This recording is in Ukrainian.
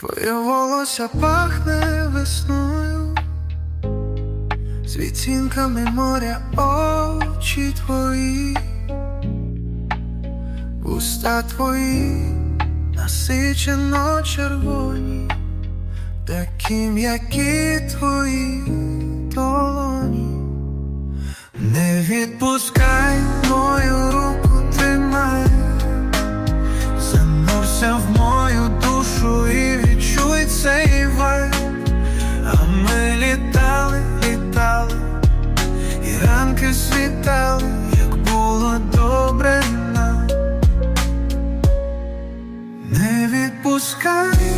Твоє волосся пахне весною, з відтінками моря очі твої, уста твої насичено червоні, такі м'які твої долоні. Не відпускай мою руку, пам'ятав, як було добре нам не відпускай.